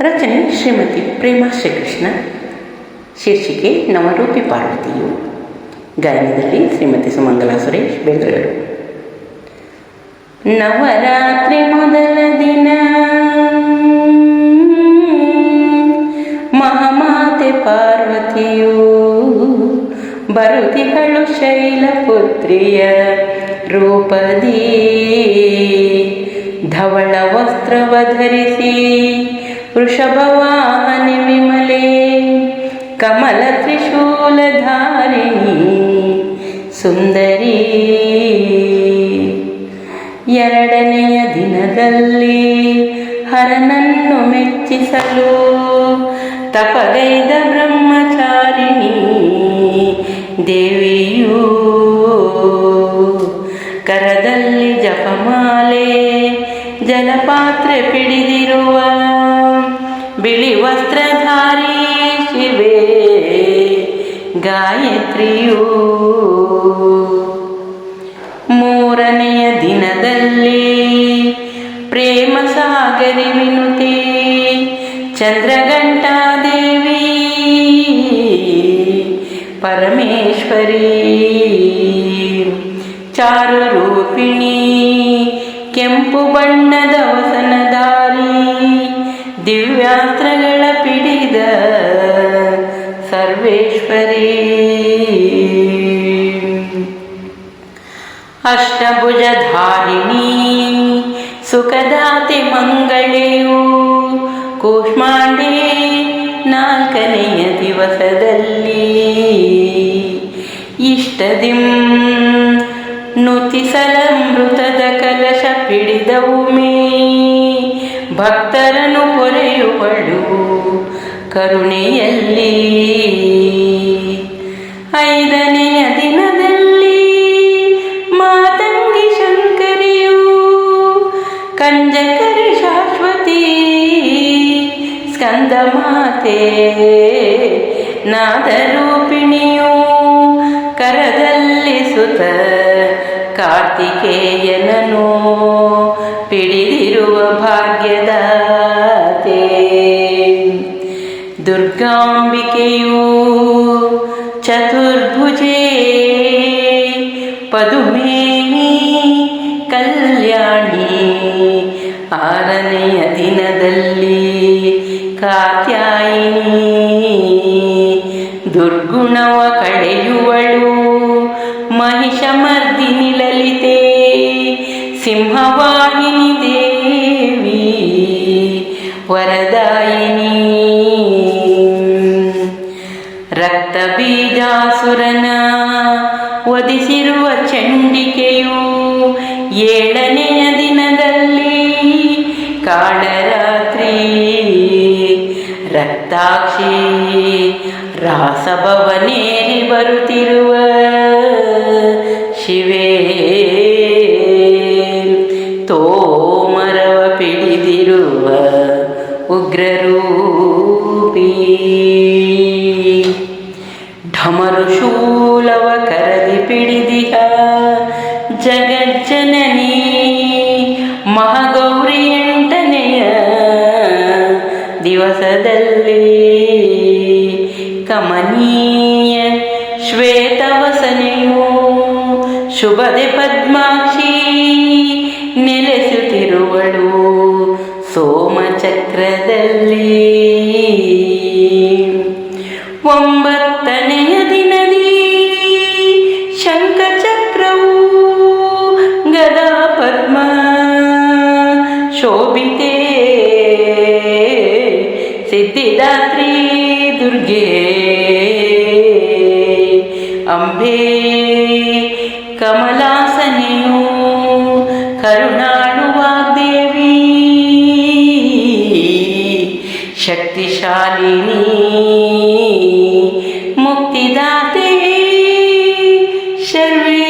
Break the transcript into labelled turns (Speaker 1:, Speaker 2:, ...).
Speaker 1: ರಚನೆ ಶ್ರೀಮತಿ ಪ್ರೇಮಾ ಶ್ರೀಕೃಷ್ಣ. ಶೀರ್ಷಿಕೆ ನವರೂಪಿ ಪಾರ್ವತಿಯು. ಗಾಯನದಲ್ಲಿ ಶ್ರೀಮತಿ ಸುಮಂಗಲಾ ಸುರೇಶ್ ಬೆಂಗಳೂರು. ನವರಾತ್ರಿ ಮೊದಲ ದಿನ. ಮಹಾಮಾತೆ ಪಾರ್ವತಿಯು ಬರುತಿಗಳು ಶೈಲಪುತ್ರಿಯ ರೂಪದಿ ಧವಳ ವಸ್ತ್ರವ ಧರಿಸಿ ವೃಷಭವಾಹನಿ ವಿಮಲೆ, ಕಮಲ ತ್ರಿಶೂಲಧಾರಿಣಿ ಸುಂದರಿ. ಎರಡನೆಯ ದಿನದಲ್ಲಿ ಹರನನ್ನು ಮೆಚ್ಚಿಸಲು ತಪಗೈದ ಬ್ರಹ್ಮಚಾರಿಣಿ ದೇವಿಯು ಕರದಲ್ಲಿ ಜಪಮಾಲೆ, ಜಲಪಾತ್ರೆ ಪಿಡಿದಿರುವ ಬಿಳಿ ವಸ್ತ್ರಧಾರಿ ಶಿವೆ, ಗಾಯತ್ರಿಯು. ಮೂರನೆಯ ದಿನದಲ್ಲಿ ಪ್ರೇಮ ಸಾಗರಿ ವಿನುತಿ ಚಂದ್ರಘಂಟಾದೇವಿ, ಪರಮೇಶ್ವರಿ. ಚಾರು ರೂಪಿಣಿ ಕೆಂಪು ಬಣ್ಣದ ವಸನದಾರಿ ದಿವ್ಯಾಸ್ತ್ರಗಳ ಪಿಡಿದ ಸರ್ವೇಶ್ವರಿ. ಅಷ್ಟಭುಜಧಾರಿಣಿ ಸುಖದಾತಿ ಮಂಗಳೆಯು ಕೂಷ್ಮಾಂಡಿ ನಾಲ್ಕನೆಯ ದಿವಸದಲ್ಲಿ. ಇಷ್ಟದಿಂ ನುತಿಸಲಮೃತದ ಕಲಶ ಪಿಡಿದವು ಮೇ ಭಕ್ತರನ್ನು ಪೊರೆಯುವಳು ಕರುಣೆಯಲ್ಲಿ. ಐದನೆಯ ದಿನದಲ್ಲಿ ಮಾತಂಗಿ ಶಂಕರಿಯು ಕಂಜಕರಿ ಶಾಶ್ವತಿ ಸ್ಕಂದ ಮಾತೆ ನಾದರೂಪಿಣಿಯು ಕರದಲ್ಲಿ ಸುತ ಕಾರ್ತಿಕೇಯನನು ಪಿಡಿದಿರುವ ಭಾಗ್ಯದಾತೆ ದುರ್ಗಾಂಬಿಕೆಯು ಚತುರ್ಭುಜೆ ಪದುಮೇನಿ ಕಲ್ಯಾಣಿ ಆರನೆಯ ದಿನದಲ್ಲಿ ಕಾತ್ಯಾಯಿನಿ ದುರ್ಗುಣವ ಕಳೆಯುವಳು ಮಹಿಷಮರ್ದಿನಿ ಲಲಿತೆ ಸಿಂಹವಾಹಿನಿ ಬೀಜಾಸುರನ ಒದಿಸಿರುವ ಚಂಡಿಕೆಯು ಏಳನೆಯ ದಿನದಲ್ಲಿ ಕಾಳರಾತ್ರಿ. ರಕ್ತಾಕ್ಷಿ ರಾಸಭವನೇರಿ ಬರುತ್ತಿರುವ ಶಿವೇ. ತೋಮರವ ಪಿಡಿದಿರುವ ಉಗ್ರರೂಪಿ. ಢಮರು ಶೂಲವ ಕರದಿ ಪಿಡಿದಿಹ ಜಗಜ್ಜನನಿ ಮಹಾಗೌರಿ ಎಂಟನೆಯ ದಿವಸದಲ್ಲಿ ಕಮನೀಯ ಶ್ವೇತವಸನೆಯು ಶುಭದೆ ಪದ್ಮಾಕ್ಷಿ ನೆಲೆಸುತ್ತಿರುವಳು ಸೋಮಚಕ್ರದಲ್ಲಿ. ಒಂಬತ್ತನೆಯ ಶೋಭಿತೆ ಸಿದ್ಧಿದಾತ್ರಿ ದುರ್ಗೆ ಅಂಬೆ ಕಮಲಾಸನೆಯು ಕರುಣಾಳುವಾಗ್ದೇವಿ. ಶಕ್ತಿಶಾಲಿನಿ ಮುಕ್ತಿದಾತೆ. ಶರ್ವೇ.